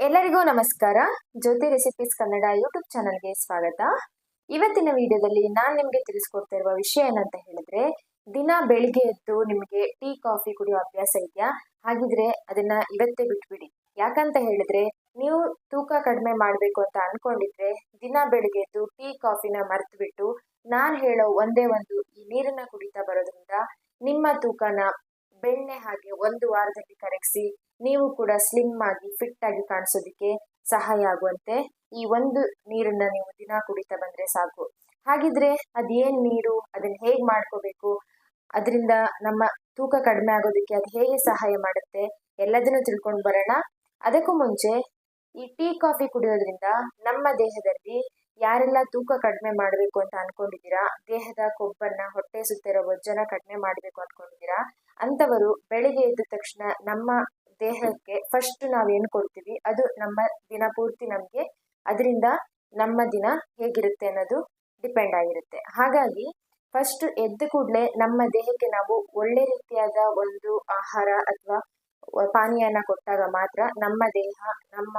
ಎಲ್ಲರಿಗೂ ನಮಸ್ಕಾರ. ಜ್ಯೋತಿ recipes Kannada YouTube ಚಾನಲ್ಗೆ ಸ್ವಾಗತ. ಇವತ್ತಿನ ವಿಡಿಯೋದಲ್ಲಿ ನಾನು ನಿಮಗೆ ತಿಳಿಸ್ಕೊಡ್ತಾ ಇರುವ ವಿಷಯ ಏನಂತ ಹೇಳಿದ್ರೆ, ದಿನ ಬೆಳಿಗ್ಗೆ ಎದ್ದು ನಿಮಗೆ ಟೀ, ಕಾಫಿ ಕುಡಿಯೋ ಅಭ್ಯಾಸ ಇದೆಯಾ? ಹಾಗಿದ್ರೆ ಅದನ್ನ ಇವತ್ತೇ ಬಿಟ್ಬಿಡಿ. ಯಾಕಂತ ಹೇಳಿದ್ರೆ, ನೀವು ತೂಕ ಕಡಿಮೆ ಮಾಡಬೇಕು ಅಂತ ಅನ್ಕೊಂಡಿದ್ರೆ, ದಿನ ಬೆಳಿಗ್ಗೆ ಎದ್ದು ಟೀ, ಕಾಫಿನ ಮರೆತು ಬಿಟ್ಟು ನಾನು ಹೇಳೋ ಒಂದೇ ಒಂದು ಈ ನೀರನ್ನ ಕುಡಿತಾ ಬರೋದ್ರಿಂದ ನಿಮ್ಮ ತೂಕನ ಬೆಣ್ಣೆ ಹಾಗೆ ಒಂದು ವಾರದಲ್ಲಿ ಕರಗಿಸಿ ನೀವು ಕೂಡ ಸ್ಲಿಮ್ ಆಗಿ ಫಿಟ್ ಆಗಿ ಕಾಣಿಸೋದಕ್ಕೆ ಸಹಾಯ ಆಗುವಂತೆ ಈ ಒಂದು ನೀರನ್ನ ನೀವು ದಿನ ಕುಡಿತಾ ಬಂದ್ರೆ ಸಾಕು. ಹಾಗಿದ್ರೆ ಅದೇನ್ ನೀರು, ಅದನ್ನ ಹೇಗ್ ಮಾಡ್ಕೋಬೇಕು, ಅದರಿಂದ ನಮ್ಮ ತೂಕ ಕಡಿಮೆ ಆಗೋದಕ್ಕೆ ಅದು ಹೇಗೆ ಸಹಾಯ ಮಾಡುತ್ತೆ ಎಲ್ಲದನ್ನು ತಿಳ್ಕೊಂಡು ಬರೋಣ. ಅದಕ್ಕೂ ಮುಂಚೆ ಈ ಟೀ, ಕಾಫಿ ಕುಡಿಯೋದ್ರಿಂದ ನಮ್ಮ ದೇಹದಲ್ಲಿ ಯಾರೆಲ್ಲ ತೂಕ ಕಡಿಮೆ ಮಾಡಬೇಕು ಅಂತ ಅನ್ಕೊಂಡಿದ್ದೀರಾ? ದೇಹದ ಕೊಬ್ಬನ್ನ ಹೊಟ್ಟೆ ಸುತ್ತಿರೋ ವಜ್ಜನ ಕಡಿಮೆ ಮಾಡಬೇಕು ಅನ್ಕೊಂಡಿದ್ದೀರಾ? ಅಂಥವರು ಬೆಳಿಗ್ಗೆ ಎದ್ದ ತಕ್ಷಣ ನಮ್ಮ ದೇಹಕ್ಕೆ ಫಸ್ಟ್ ನಾವೇನು ಕೊಡ್ತೀವಿ? ಅದು ನಮ್ಮ ದಿನ ಪೂರ್ತಿ ನಮಗೆ ಅದರಿಂದ ನಮ್ಮ ದಿನ ಹೇಗಿರುತ್ತೆ ಅನ್ನೋದು ಡಿಪೆಂಡ್ ಆಗಿರುತ್ತೆ. ಹಾಗಾಗಿ ಫಸ್ಟ್ ಎದ್ದ ಕೂಡಲೇ ನಮ್ಮ ದೇಹಕ್ಕೆ ನಾವು ಒಳ್ಳೆ ರೀತಿಯಾದ ಒಂದು ಆಹಾರ ಅಥವಾ ಪಾನೀಯನ ಕೊಟ್ಟಾಗ ಮಾತ್ರ ನಮ್ಮ ದೇಹ, ನಮ್ಮ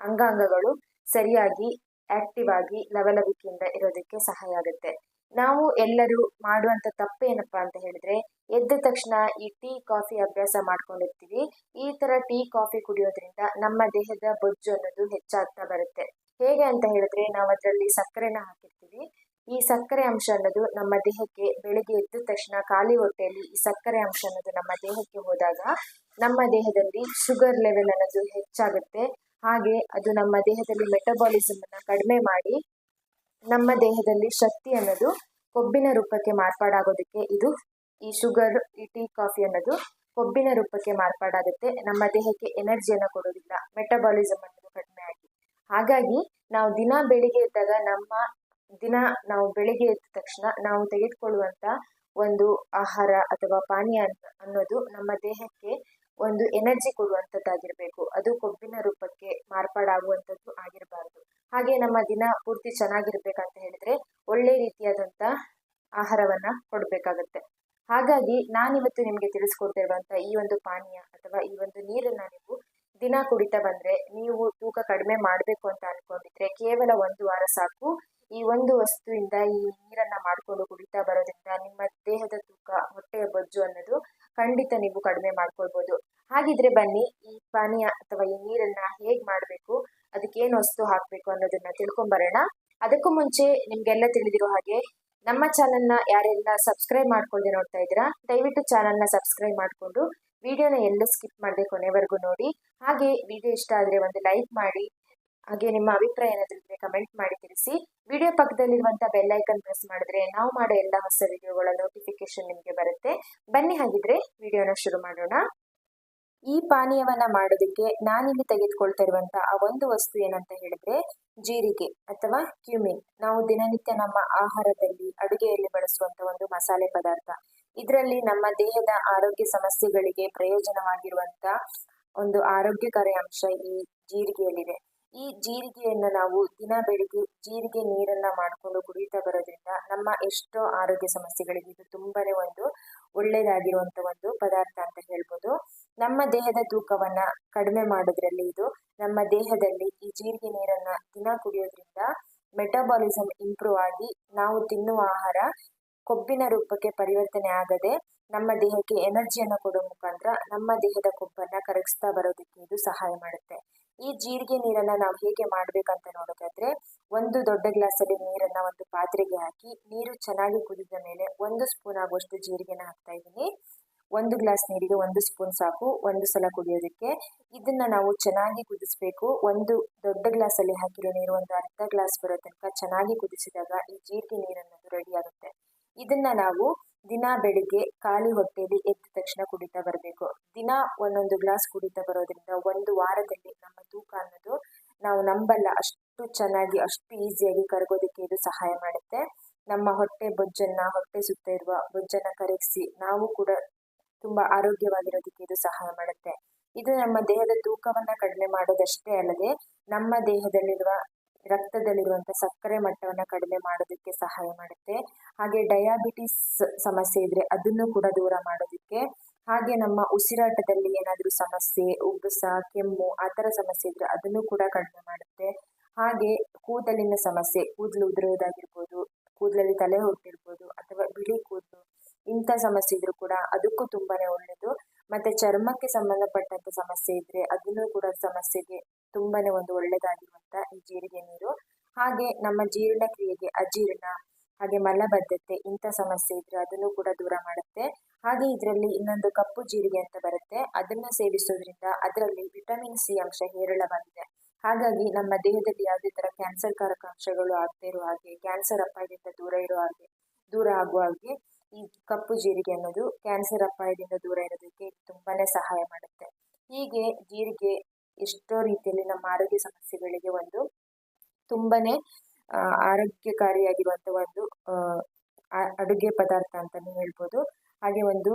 ಅಂಗಾಂಗಗಳು ಸರಿಯಾಗಿ ಆಕ್ಟಿವ್ ಆಗಿ ಲವಲವಿಕೆಯಿಂದ ಇರೋದಕ್ಕೆ ಸಹಾಯ ಆಗುತ್ತೆ. ನಾವು ಎಲ್ಲರೂ ಮಾಡುವಂತ ತಪ್ಪೇನಪ್ಪ ಅಂತ ಹೇಳಿದ್ರೆ, ಎದ್ದ ತಕ್ಷಣ ಈ ಟೀ, ಕಾಫಿ ಅಭ್ಯಾಸ ಮಾಡ್ಕೊಂಡಿರ್ತೀವಿ. ಈ ತರ ಟೀ, ಕಾಫಿ ಕುಡಿಯೋದ್ರಿಂದ ನಮ್ಮ ದೇಹದ ಬೊಜ್ಜು ಅನ್ನೋದು ಹೆಚ್ಚಾಗ್ತಾ ಬರುತ್ತೆ. ಹೇಗೆ ಅಂತ ಹೇಳಿದ್ರೆ, ನಾವು ಅದರಲ್ಲಿ ಸಕ್ಕರೆನ ಹಾಕಿರ್ತೀವಿ. ಈ ಸಕ್ಕರೆ ಅಂಶ ಅನ್ನೋದು ನಮ್ಮ ದೇಹಕ್ಕೆ ಬೆಳಿಗ್ಗೆ ಎದ್ದ ತಕ್ಷಣ ಖಾಲಿ ಹೊಟ್ಟೆಯಲ್ಲಿ ಈ ಸಕ್ಕರೆ ಅಂಶ ಅನ್ನೋದು ನಮ್ಮ ದೇಹಕ್ಕೆ ಹೋದಾಗ ನಮ್ಮ ದೇಹದಲ್ಲಿ ಶುಗರ್ ಲೆವೆಲ್ ಅನ್ನೋದು ಹೆಚ್ಚಾಗುತ್ತೆ. ಹಾಗೆ ಅದು ನಮ್ಮ ದೇಹದಲ್ಲಿ ಮೆಟಬಾಲಿಸಮ್ ಅನ್ನ ಕಡಿಮೆ ಮಾಡಿ ನಮ್ಮ ದೇಹದಲ್ಲಿ ಶಕ್ತಿ ಅನ್ನೋದು ಕೊಬ್ಬಿನ ರೂಪಕ್ಕೆ ಮಾರ್ಪಾಡಾಗೋದಕ್ಕೆ ಇದು ಈ ಶುಗರ್ ಈ ಟೀ ಕಾಫಿ ಅನ್ನೋದು ಕೊಬ್ಬಿನ ರೂಪಕ್ಕೆ ಮಾರ್ಪಾಡಾಗುತ್ತೆ. ನಮ್ಮ ದೇಹಕ್ಕೆ ಎನರ್ಜಿಯನ್ನು ಕೊಡೋದಿಲ್ಲ ಮೆಟಬಾಲಿಸಮ್ ಅನ್ನೋದು ಕಡಿಮೆ ಆಗಿ. ಹಾಗಾಗಿ ನಾವು ದಿನ ಬೆಳಿಗ್ಗೆ ಎದ್ದಾಗ ನಮ್ಮ ದಿನ ನಾವು ಬೆಳಿಗ್ಗೆ ಎದ್ದ ತಕ್ಷಣ ನಾವು ತೆಗೆದುಕೊಳ್ಳುವಂತ ಒಂದು ಆಹಾರ ಅಥವಾ ಪಾನೀಯ ಅನ್- ಅನ್ನೋದು ನಮ್ಮ ದೇಹಕ್ಕೆ ಒಂದು ಎನರ್ಜಿ ಕೊಡುವಂಥದ್ದಾಗಿರಬೇಕು ಅದು ಕೊಬ್ಬಿನ ರೂಪಕ್ಕೆ ಮಾರ್ಪಾಡಾಗುವಂಥದ್ದು ಆಗಿರಬಾರ್ದು. ಹಾಗೆ ನಮ್ಮ ದಿನ ಪೂರ್ತಿ ಚೆನ್ನಾಗಿರ್ಬೇಕಂತ ಹೇಳಿದ್ರೆ ಒಳ್ಳೆ ರೀತಿಯಾದಂಥ ಆಹಾರವನ್ನ ಕೊಡಬೇಕಾಗತ್ತೆ. ಹಾಗಾಗಿ ನಾನಿವತ್ತು ನಿಮಗೆ ತಿಳಿಸ್ಕೊಡ್ತಿರುವಂತ ಈ ಒಂದು ಪಾನೀಯ ಅಥವಾ ಈ ಒಂದು ನೀರನ್ನ ನೀವು ದಿನ ಕುಡಿತಾ ಬಂದ್ರೆ ನೀವು ತೂಕ ಕಡಿಮೆ ಮಾಡಬೇಕು ಅಂತ ಅನ್ಕೊಂಡಿದ್ರೆ ಕೇವಲ ಒಂದು ವಾರ ಸಾಕು. ಈ ಒಂದು ವಸ್ತುವಿಂದ ಈ ನೀರನ್ನ ಮಾಡ್ಕೊಂಡು ಕುಡಿತಾ ಬರೋದ್ರಿಂದ ನಿಮ್ಮ ದೇಹದ ತೂಕ ಹೊಟ್ಟೆಯ ಬೊಜ್ಜು ಅನ್ನೋದು ಖಂಡಿತ ನೀವು ಕಡಿಮೆ ಮಾಡ್ಕೊಳ್ಬೋದು. ಹಾಗಿದ್ರೆ ಬನ್ನಿ, ಈ ಪಾನೀಯ ಅಥವಾ ಈ ನೀರನ್ನ ಹೇಗ್ ಮಾಡಬೇಕು, ಅದಕ್ಕೆ ಏನು ವಸ್ತು ಹಾಕ್ಬೇಕು ಅನ್ನೋದನ್ನ ತಿಳ್ಕೊಂಬರೋಣ. ಅದಕ್ಕೂ ಮುಂಚೆ ನಿಮ್ಗೆಲ್ಲ ತಿಳಿದಿರೋ ಹಾಗೆ, ನಮ್ಮ ಚಾನಲ್ನ ಯಾರೆಲ್ಲ ಸಬ್ಸ್ಕ್ರೈಬ್ ಮಾಡ್ಕೊಳ್ಳದೆ ನೋಡ್ತಾ ಇದ್ದೀರಾ, ದಯವಿಟ್ಟು ಚಾನಲ್ನ ಸಬ್ಸ್ಕ್ರೈಬ್ ಮಾಡಿಕೊಂಡು, ವಿಡಿಯೋನ ಎಲ್ಲೂ ಸ್ಕಿಪ್ ಮಾಡದೆ ಕೊನೆವರೆಗೂ ನೋಡಿ. ಹಾಗೆ ವಿಡಿಯೋ ಇಷ್ಟ ಆದರೆ ಒಂದು ಲೈಕ್ ಮಾಡಿ ಹಾಗೆ ನಿಮ್ಮ ಅಭಿಪ್ರಾಯ ಏನಾದ್ರಿದ್ರೆ ಕಮೆಂಟ್ ಮಾಡಿ ತಿಳಿಸಿ. ವಿಡಿಯೋ ಪಕ್ಕದಲ್ಲಿರುವಂತಹ ಬೆಲ್ ಐಕನ್ ಪ್ರೆಸ್ ಮಾಡಿದ್ರೆ ನಾವು ಮಾಡೋ ಎಲ್ಲ ಹೊಸ ವಿಡಿಯೋಗಳ ನೋಟಿಫಿಕೇಶನ್ ನಿಮಗೆ ಬರುತ್ತೆ. ಬನ್ನಿ ಹಾಗಿದ್ರೆ ವಿಡಿಯೋನ ಶುರು ಮಾಡೋಣ. ಈ ಪಾನೀಯವನ್ನ ಮಾಡೋದಕ್ಕೆ ನಾನಿಲ್ಲಿ ತೆಗೆದುಕೊಳ್ತಾ ಇರುವಂತಹ ಆ ಒಂದು ವಸ್ತು ಏನಂತ ಹೇಳಿದ್ರೆ ಜೀರಿಗೆ ಅಥವಾ ಕ್ಯೂಮಿನ್ ನಾವು ದಿನನಿತ್ಯ ನಮ್ಮ ಆಹಾರದಲ್ಲಿ ಅಡುಗೆಯಲ್ಲಿ ಬಳಸುವಂತ ಒಂದು ಮಸಾಲೆ ಪದಾರ್ಥ. ಇದರಲ್ಲಿ ನಮ್ಮ ದೇಹದ ಆರೋಗ್ಯ ಸಮಸ್ಯೆಗಳಿಗೆ ಪ್ರಯೋಜನವಾಗಿರುವಂತ ಒಂದು ಆರೋಗ್ಯಕರ ಅಂಶ ಈ ಜೀರಿಗೆಯಲ್ಲಿದೆ. ಈ ಜೀರಿಗೆಯನ್ನು ನಾವು ದಿನ ಬೆಳಿಗ್ಗೆ ಜೀರಿಗೆ ನೀರನ್ನು ಮಾಡಿಕೊಂಡು ಕುಡಿತಾ ಬರೋದ್ರಿಂದ ನಮ್ಮ ಎಷ್ಟೋ ಆರೋಗ್ಯ ಸಮಸ್ಯೆಗಳಿಗೆ ಇದು ತುಂಬನೇ ಒಂದು ಒಳ್ಳೆಯದಾಗಿರುವಂಥ ಒಂದು ಪದಾರ್ಥ ಅಂತ ಹೇಳ್ಬೋದು. ನಮ್ಮ ದೇಹದ ತೂಕವನ್ನು ಕಡಿಮೆ ಮಾಡೋದ್ರಲ್ಲಿ ಇದು. ನಮ್ಮ ದೇಹದಲ್ಲಿ ಈ ಜೀರಿಗೆ ನೀರನ್ನು ದಿನ ಕುಡಿಯೋದ್ರಿಂದ ಮೆಟಬಾಲಿಸಮ್ ಇಂಪ್ರೂವ್ ಆಗಿ ನಾವು ತಿನ್ನುವ ಆಹಾರ ಕೊಬ್ಬಿನ ರೂಪಕ್ಕೆ ಪರಿವರ್ತನೆ ಆಗದೆ ನಮ್ಮ ದೇಹಕ್ಕೆ ಎನರ್ಜಿಯನ್ನು ಕೊಡೋ ಮುಖಾಂತರ ನಮ್ಮ ದೇಹದ ಕೊಬ್ಬನ್ನು ಕರಗಿಸ್ತಾ ಬರೋದಕ್ಕೆ ಇದು ಸಹಾಯ ಮಾಡುತ್ತೆ. ಈ ಜೀರಿಗೆ ನೀರನ್ನ ನಾವು ಹೇಗೆ ಮಾಡ್ಬೇಕಂತ ನೋಡೋದಾದ್ರೆ, ಒಂದು ದೊಡ್ಡ ಗ್ಲಾಸಲ್ಲಿ ನೀರನ್ನ ಒಂದು ಪಾತ್ರೆಗೆ ಹಾಕಿ, ನೀರು ಚೆನ್ನಾಗಿ ಕುದಿದ ಮೇಲೆ ಒಂದು ಸ್ಪೂನ್ ಆಗುವಷ್ಟು ಜೀರಿಗೆನ ಹಾಕ್ತಾ ಇದ್ದೀನಿ. ಒಂದು ಗ್ಲಾಸ್ ನೀರಿಗೆ ಒಂದು ಸ್ಪೂನ್ ಸಾಕು. ಒಂದು ಸಲ ಕುಡಿಯೋದಕ್ಕೆ ಇದನ್ನ ನಾವು ಚೆನ್ನಾಗಿ ಕುದಿಸ್ಬೇಕು. ಒಂದು ದೊಡ್ಡ ಗ್ಲಾಸಲ್ಲಿ ಹಾಕಿರೋ ನೀರು ಒಂದು ಅರ್ಧ ಗ್ಲಾಸ್ ಬರೋ ತನಕ ಚೆನ್ನಾಗಿ ಕುದಿಸಿದಾಗ ಈ ಜೀರಿಗೆ ನೀರನ್ನೋದು ರೆಡಿ ಆಗುತ್ತೆ. ಇದನ್ನ ನಾವು ದಿನ ಬೆಳಿಗ್ಗೆ ಖಾಲಿ ಹೊಟ್ಟೆಯಲ್ಲಿ ಎದ್ದ ತಕ್ಷಣ ಕುಡಿತಾ ಬರಬೇಕು. ದಿನ ಒಂದೊಂದು ಗ್ಲಾಸ್ ಕುಡಿತಾ ಬರೋದ್ರಿಂದ ಒಂದು ವಾರದಲ್ಲಿ ನಮ್ಮ ತೂಕ ಅನ್ನೋದು ನಾವು ನಂಬಲ್ಲ. ಅಷ್ಟು ಚೆನ್ನಾಗಿ, ಅಷ್ಟು ಈಸಿಯಾಗಿ ಕರಗೋದಕ್ಕೆ ಇದು ಸಹಾಯ ಮಾಡುತ್ತೆ. ನಮ್ಮ ಹೊಟ್ಟೆ ಬೊಜ್ಜನ್ನ, ಹೊಟ್ಟೆ ಸುತ್ತ ಇರುವ ಬೊಜ್ಜನ್ನ ಕರಗಿಸಿ ನಾವು ಕೂಡ ತುಂಬಾ ಆರೋಗ್ಯವಾಗಿರೋದಕ್ಕೆ ಇದು ಸಹಾಯ ಮಾಡುತ್ತೆ. ಇದು ನಮ್ಮ ದೇಹದ ತೂಕವನ್ನ ಕಡಿಮೆ ಮಾಡೋದಷ್ಟೇ ಅಲ್ಲದೆ ನಮ್ಮ ದೇಹದಲ್ಲಿರುವ ರಕ್ತದಲ್ಲಿರುವಂಥ ಸಕ್ಕರೆ ಮಟ್ಟವನ್ನು ಕಡಿಮೆ ಮಾಡೋದಕ್ಕೆ ಸಹಾಯ ಮಾಡುತ್ತೆ. ಹಾಗೆ ಡಯಾಬಿಟಿಸ್ ಸಮಸ್ಯೆ ಇದ್ರೆ ಅದನ್ನು ಕೂಡ ದೂರ ಮಾಡೋದಕ್ಕೆ. ಹಾಗೆ ನಮ್ಮ ಉಸಿರಾಟದಲ್ಲಿ ಏನಾದರೂ ಸಮಸ್ಯೆ ಉಬ್ಬಸ ಕೆಮ್ಮು ಆ ಥರ ಸಮಸ್ಯೆ ಇದ್ರೆ ಅದನ್ನು ಕೂಡ ಕಡಿಮೆ ಮಾಡುತ್ತೆ. ಹಾಗೆ ಕೂದಲಿನ ಸಮಸ್ಯೆ, ಕೂದಲು ಉದುರೋದಾಗಿರ್ಬೋದು, ಕೂದಲಲ್ಲಿ ತಲೆ ಹೊಟ್ಟಿರ್ಬೋದು ಅಥವಾ ಬಿಳಿ ಕೂದಲು, ಇಂಥ ಸಮಸ್ಯೆ ಇದ್ರೂ ಕೂಡ ಅದಕ್ಕೂ ತುಂಬಾನೇ ಒಳ್ಳೆಯದು ಮತ್ತೆ ಚರ್ಮಕ್ಕೆ ಸಂಬಂಧಪಟ್ಟಂತ ಸಮಸ್ಯೆ ಇದ್ರೆ ಅದನ್ನು ಕೂಡ ಸಮಸ್ಯೆಗೆ ತುಂಬಾನೇ ಒಂದು ಒಳ್ಳೆಯದಾಗಿರುವಂತ ಈ ಜೀರಿಗೆ ನೀರು. ಹಾಗೆ ನಮ್ಮ ಜೀರ್ಣಕ್ರಿಯೆಗೆ ಅಜೀರ್ಣ, ಹಾಗೆ ಮಲಬದ್ಧತೆ ಇಂಥ ಸಮಸ್ಯೆ ಇದ್ರೆ ಅದನ್ನು ಕೂಡ ದೂರ ಮಾಡುತ್ತೆ. ಹಾಗೆ ಇದರಲ್ಲಿ ಇನ್ನೊಂದು ಕಪ್ಪು ಜೀರಿಗೆ ಅಂತ ಬರುತ್ತೆ. ಅದನ್ನು ಸೇವಿಸೋದ್ರಿಂದ ಅದರಲ್ಲಿ ವಿಟಮಿನ್ ಸಿ ಅಂಶ ಹೇರಳವಾಗಿದೆ. ಹಾಗಾಗಿ ನಮ್ಮ ದೇಹದಲ್ಲಿ ಯಾವುದೇ ತರ ಕ್ಯಾನ್ಸರ್ ಕಾರಕ ಅಂಶಗಳು ಆಗದೇ ಇರುವ ಹಾಗೆ, ಕ್ಯಾನ್ಸರ್ ಅಪಾಯದಿಂದ ದೂರ ಇರೋ ಹಾಗೆ, ದೂರ ಆಗುವ ಹಾಗೆ ಈ ಕಪ್ಪು ಜೀರಿಗೆ ಅನ್ನೋದು ಕ್ಯಾನ್ಸರ್ ಅಪಾಯದಿಂದ ದೂರ ಇರೋದಕ್ಕೆ ತುಂಬಾನೇ ಸಹಾಯ ಮಾಡುತ್ತೆ. ಹೀಗೆ ಜೀರಿಗೆ ಎಷ್ಟೋ ರೀತಿಯಲ್ಲಿ ನಮ್ಮ ಆರೋಗ್ಯ ಸಮಸ್ಯೆಗಳಿಗೆ ಒಂದು ತುಂಬನೇ ಆರೋಗ್ಯಕಾರಿಯಾಗಿರುವಂಥ ಒಂದು ಅಡುಗೆ ಪದಾರ್ಥ ಅಂತಲೇ ಹೇಳ್ಬೋದು. ಹಾಗೆ ಒಂದು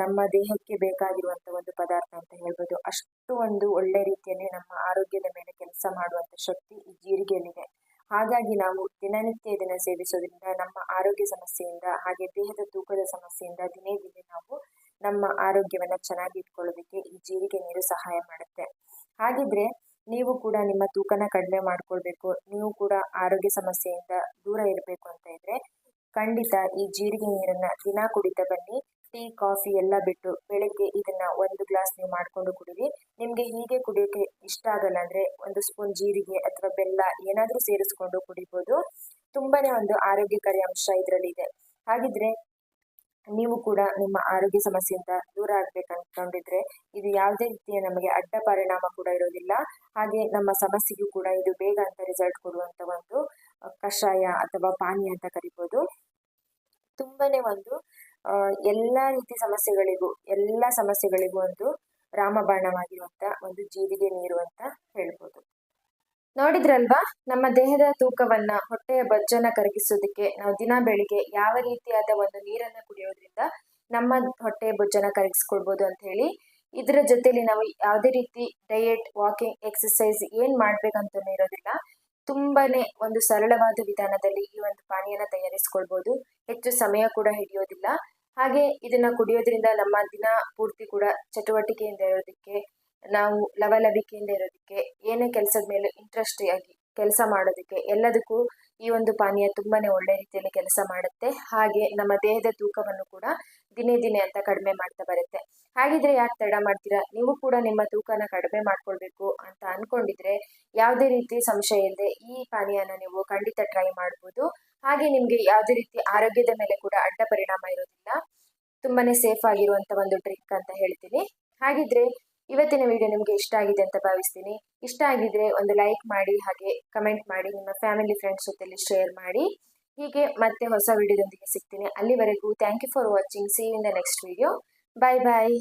ನಮ್ಮ ದೇಹಕ್ಕೆ ಬೇಕಾಗಿರುವಂಥ ಒಂದು ಪದಾರ್ಥ ಅಂತ ಹೇಳ್ಬೋದು. ಅಷ್ಟು ಒಂದು ಒಳ್ಳೆ ರೀತಿಯಲ್ಲಿ ನಮ್ಮ ಆರೋಗ್ಯದ ಮೇಲೆ ಕೆಲಸ ಮಾಡುವಂಥ ಶಕ್ತಿ ಈ ಜೀರಿಗೆಯಲ್ಲಿದೆ. ಹಾಗಾಗಿ ನಾವು ದಿನನಿತ್ಯ ಇದನ್ನು ಸೇವಿಸೋದ್ರಿಂದ, ನಮ್ಮ ಆರೋಗ್ಯ ಸಮಸ್ಯೆಯಿಂದ, ಹಾಗೆ ದೇಹದ ತೂಕದ ಸಮಸ್ಯೆಯಿಂದ ದಿನೇ ದಿನೇ ನಾವು ನಮ್ಮ ಆರೋಗ್ಯವನ್ನು ಚೆನ್ನಾಗಿ ಇಟ್ಕೊಳ್ಳೋದಕ್ಕೆ ಈ ಜೀರಿಗೆ ನೀರು ಸಹಾಯ ಮಾಡುತ್ತೆ. ಹಾಗಿದ್ರೆ ನೀವು ಕೂಡ ನಿಮ್ಮ ತೂಕನ ಕಡಿಮೆ ಮಾಡ್ಕೊಳ್ಬೇಕು, ನೀವು ಕೂಡ ಆರೋಗ್ಯ ಸಮಸ್ಯೆಯಿಂದ ದೂರ ಇರಬೇಕು ಅಂತ ಇದ್ರೆ ಖಂಡಿತ ಈ ಜೀರಿಗೆ ನೀರನ್ನ ದಿನ ಕುಡಿತಾ ಬನ್ನಿ. ಟೀ, ಕಾಫಿ ಎಲ್ಲ ಬಿಟ್ಟು ಬೆಳಗ್ಗೆ ಇದನ್ನ ಒಂದು ಗ್ಲಾಸ್ ನೀವು ಮಾಡಿಕೊಂಡು ಕುಡೀರಿ. ನಿಮಗೆ ಹೀಗೆ ಕುಡಿಯೋಕೆ ಇಷ್ಟ ಆಗಲ್ಲ ಅಂದ್ರೆ ಒಂದು ಸ್ಪೂನ್ ಜೀರಿಗೆ ಅಥವಾ ಬೆಲ್ಲ ಏನಾದರೂ ಸೇರಿಸ್ಕೊಂಡು ಕುಡಿಬೋದು. ತುಂಬಾನೇ ಒಂದು ಆರೋಗ್ಯಕಾರಿ ಅಂಶ ಇದರಲ್ಲಿ ಇದೆ. ಹಾಗಿದ್ರೆ ನೀವು ಕೂಡ ನಿಮ್ಮ ಆರೋಗ್ಯ ಸಮಸ್ಯೆಯಿಂದ ದೂರ ಆಗ್ಬೇಕು ಅನ್ಕೊಂಡಿದ್ರೆ ಇದು ಯಾವುದೇ ರೀತಿಯ ನಮಗೆ ಅಡ್ಡ ಪರಿಣಾಮ ಕೂಡ ಇರೋದಿಲ್ಲ. ಹಾಗೆ ನಮ್ಮ ಸಮಸ್ಯೆಗೂ ಕೂಡ ಇದು ಬೇಗ ಅಂತ ರಿಸಲ್ಟ್ ಕೊಡುವಂತ ಒಂದು ಕಷಾಯ ಅಥವಾ ಪಾನೀಯ ಅಂತ ಕರಿಬೋದು. ತುಂಬಾನೇ ಒಂದು ಎಲ್ಲ ರೀತಿ ಸಮಸ್ಯೆಗಳಿಗೂ, ಎಲ್ಲ ಸಮಸ್ಯೆಗಳಿಗೂ ಒಂದು ರಾಮಬಾಣವಾಗಿರುವಂತ ಒಂದು ಜೀರಿಗೆ ನೀರು ಅಂತ ಹೇಳ್ಬೋದು. ನೋಡಿದ್ರಲ್ವಾ? ನಮ್ಮ ದೇಹದ ತೂಕವನ್ನ ಹೊಟ್ಟೆಯ ಬಜ್ಜನ ಕರಗಿಸೋದಕ್ಕೆ ನಾವು ದಿನ ಬೆಳಿಗ್ಗೆ ಯಾವ ರೀತಿಯಾದ ಒಂದು ನೀರನ್ನ ಕುಡಿಯೋದ್ರಿಂದ ನಮ್ಮ ಹೊಟ್ಟೆಯ ಬೊಜ್ಜನ ಕರಗಿಸ್ಕೊಳ್ಬೋದು ಅಂತ ಹೇಳಿ, ಇದರ ಜೊತೆಲಿ ನಾವು ಯಾವುದೇ ರೀತಿ ಡಯೆಟ್ ವಾಕಿಂಗ್ ಎಕ್ಸಸೈಸ್ ಏನ್ ಮಾಡ್ಬೇಕಂತ ಇರೋದಿಲ್ಲ. ತುಂಬಾನೇ ಒಂದು ಸರಳವಾದ ವಿಧಾನದಲ್ಲಿ ಈ ಒಂದು ಪಾನೀಯನ ತಯಾರಿಸ್ಕೊಳ್ಬೋದು. ಹೆಚ್ಚು ಸಮಯ ಕೂಡ ಹಿಡಿಯೋದಿಲ್ಲ. ಹಾಗೆ ಇದನ್ನ ಕುಡಿಯೋದ್ರಿಂದ ನಮ್ಮ ದಿನ ಪೂರ್ತಿ ಕೂಡ ಚಟುವಟಿಕೆಯಿಂದ ಇರೋದಕ್ಕೆ ನಾವು ಲವಲವಿಕೆಯಿಂದ ಇರೋದಕ್ಕೆ, ಏನೇ ಕೆಲಸದ ಮೇಲೆ ಇಂಟ್ರೆಸ್ಟ್ ಆಗಿ ಕೆಲಸ ಮಾಡೋದಕ್ಕೆ, ಎಲ್ಲದಕ್ಕೂ ಈ ಒಂದು ಪಾನೀಯ ತುಂಬಾನೇ ಒಳ್ಳೆ ರೀತಿಯಲ್ಲಿ ಕೆಲಸ ಮಾಡುತ್ತೆ. ಹಾಗೆ ನಮ್ಮ ದೇಹದ ತೂಕವನ್ನು ಕೂಡ ದಿನೇ ದಿನೇ ಅಂತ ಕಡಿಮೆ ಮಾಡ್ತಾ ಬರುತ್ತೆ. ಹಾಗಿದ್ರೆ ಯಾಕೆ ತಡ ಮಾಡ್ತೀರಾ? ನೀವು ಕೂಡ ನಿಮ್ಮ ತೂಕನ ಕಡಿಮೆ ಮಾಡ್ಕೊಳ್ಬೇಕು ಅಂತ ಅನ್ಕೊಂಡಿದ್ರೆ ಯಾವುದೇ ರೀತಿ ಸಂಶಯ ಇಲ್ಲದೆ ಈ ಪಾನೀಯನ ನೀವು ಖಂಡಿತ ಟ್ರೈ ಮಾಡ್ಬೋದು. ಹಾಗೆ ನಿಮಗೆ ಯಾವುದೇ ರೀತಿ ಆರೋಗ್ಯದ ಮೇಲೆ ಕೂಡ ಅಡ್ಡ ಪರಿಣಾಮ ಇರೋದಿಲ್ಲ. ತುಂಬಾನೇ ಸೇಫ್ ಆಗಿರುವಂತ ಒಂದು ಟ್ರಿಕ್ ಅಂತ ಹೇಳ್ತೀನಿ. ಹಾಗಿದ್ರೆ ಇವತ್ತಿನ ವಿಡಿಯೋ ನಿಮಗೆ ಇಷ್ಟ ಆಗಿದೆ ಅಂತ ಭಾವಿಸ್ತೀನಿ. ಇಷ್ಟ ಆಗಿದ್ರೆ ಒಂದು ಲೈಕ್ ಮಾಡಿ, ಹಾಗೆ ಕಮೆಂಟ್ ಮಾಡಿ, ನಿಮ್ಮ ಫ್ಯಾಮಿಲಿ ಫ್ರೆಂಡ್ಸ್ ಜೊತೆಲಿ ಶೇರ್ ಮಾಡಿ. ಹೀಗೆ ಮತ್ತೆ ಹೊಸ ವಿಡಿಯೋದೊಂದಿಗೆ ಸಿಗ್ತೀನಿ. ಅಲ್ಲಿವರೆಗೂ thank you for watching see in the next video bye bye